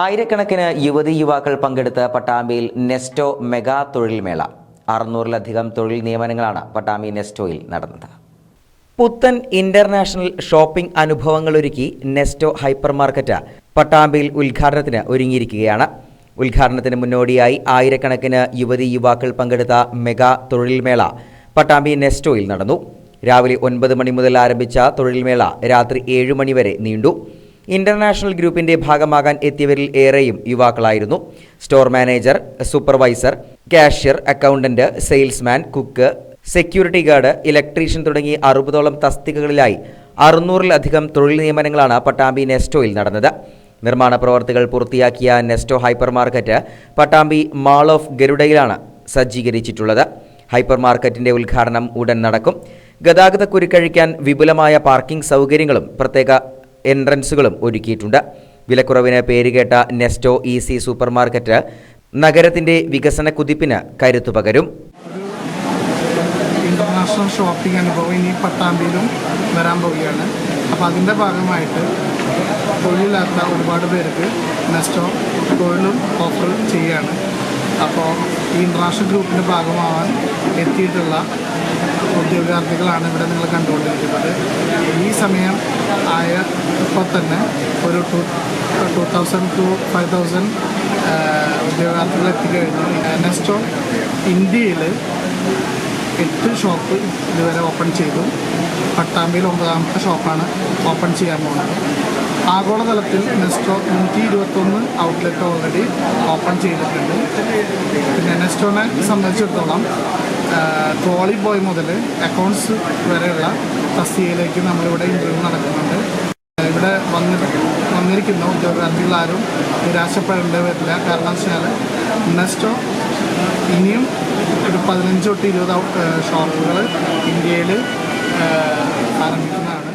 ആയിരക്കണക്കിന് യുവതി യുവാക്കൾ പങ്കെടുത്ത പട്ടാമ്പിയിൽ നെസ്റ്റോ മെഗാ തൊഴിൽ മേള അറുന്നൂറിലധികം തൊഴിൽ നിയമനങ്ങളാണ് പട്ടാമ്പി നെസ്റ്റോയിൽ നടന്നത്. പുത്തൻ ഇന്റർനാഷണൽ ഷോപ്പിംഗ് അനുഭവങ്ങൾ ഒരുക്കി നെസ്റ്റോ ഹൈപ്പർ മാർക്കറ്റ് പട്ടാമ്പിയിൽ ഉദ്ഘാടനത്തിന് ഒരുങ്ങിയിരിക്കുകയാണ്. ഉദ്ഘാടനത്തിന് മുന്നോടിയായി ആയിരക്കണക്കിന് യുവതി യുവാക്കൾ പങ്കെടുത്ത മെഗാ തൊഴിൽ മേള പട്ടാമ്പി നെസ്റ്റോയിൽ നടന്നു. രാവിലെ ഒൻപത് മണി മുതൽ ആരംഭിച്ച തൊഴിൽമേള രാത്രി ഏഴ് മണി വരെ നീണ്ടു. ഇന്റർനാഷണൽ ഗ്രൂപ്പിന്റെ ഭാഗമാകാൻ എത്തിയവരിൽ ഏറെയും യുവാക്കളായിരുന്നു. Store manager supervisor cashier accountant salesman cook security guard electrician തുടങ്ങി അറുപതോളം തസ്തികകളിലായി അറുന്നൂറിലധികം തൊഴിൽ നിയമനങ്ങളാണ് പട്ടാമ്പി നെസ്റ്റോയിൽ നടന്നത്. നിർമ്മാണ പ്രവർത്തികൾ പൂർത്തിയാക്കിയ Nesto hyper market Pattambi mall of ഗരുഡയിലാണ് സജ്ജീകരിച്ചിട്ടുള്ളത്. ഹൈപ്പർ മാർക്കറ്റിന്റെ ഉദ്ഘാടനം ഉടൻ നടക്കും. ഗതാഗത കുരുക്കഴിക്കാൻ വിപുലമായ പാർക്കിംഗ് സൗകര്യങ്ങളും പ്രത്യേക എൻട്രൻസുകളും ഒരുക്കിയിട്ടുണ്ട്. വിലക്കുറവിന് പേരുകേട്ട Nesto E C super market നഗരത്തിന്റെ വികസന കുതിപ്പിന് കരുത്തു പകരും. ഇന്റർനാഷണൽ ഷോപ്പിംഗ് അനുഭവം ഇനി പട്ടാമ്പിയിലും വരാൻ പോവുകയാണ്. അപ്പോൾ അതിന്റെ ഭാഗമായിട്ട് തൊഴിലില്ലാത്ത ഒരുപാട് പേർക്ക് നെസ്റ്റോ തൊഴിലും ഓഫർ ചെയ്യുകയാണ്. അപ്പോൾ ഈ ഇന്റർനാഷണൽ ഗ്രൂപ്പിന്റെ ഭാഗമാവാൻ എത്തിയിട്ടുള്ള ഉദ്യോഗാർത്ഥികളാണ് ഇവിടെ നിങ്ങൾ കണ്ടുകൊണ്ടിരിക്കുന്നത്. ഈ സമയം ഇപ്പോൾ തന്നെ ഒരു two two thousand to five thousand ഉദ്യോഗാർത്ഥികൾ എത്തിക്കഴിഞ്ഞു. നെസ്റ്റോ ഇന്ത്യയിൽ എട്ട് ഷോപ്പ് ഇതുവരെ ഓപ്പൺ ചെയ്തു. പട്ടാമ്പിയിൽ ഒമ്പതാമത്തെ ഷോപ്പാണ് ഓപ്പൺ ചെയ്യാൻ പോകുന്നത്. ആഗോളതലത്തിൽ നെസ്റ്റോ നൂറ്റി ഇരുപത്തൊന്ന് ഔട്ട്ലെറ്റ് ഓൾറെഡി ഓപ്പൺ ചെയ്തിട്ടുണ്ട്. പിന്നെ നെസ്റ്റോനെ സംബന്ധിച്ചിടത്തോളം ട്രോളി ബോയ് മുതൽ അക്കൗണ്ട്സ് വരെയുള്ള തസ്തികയിലേക്ക് നമ്മളിവിടെ ഇന്റർവ്യൂ നടക്കുന്നുണ്ട്. ഇവിടെ വന്നിട്ട് വന്നിരിക്കുന്ന. ഉദ്യോഗാർത്ഥികളാരും നിരാശപ്പെടേണ്ടി വരില്ല. കാരണം വെച്ചാൽ നെസ്റ്റോ ഇനിയും ഒരു പതിനഞ്ച് തൊട്ട് ഇരുപത് ഷോപ്പുകൾ ഇന്ത്യയിൽ ആരംഭിക്കുന്നതാണ്.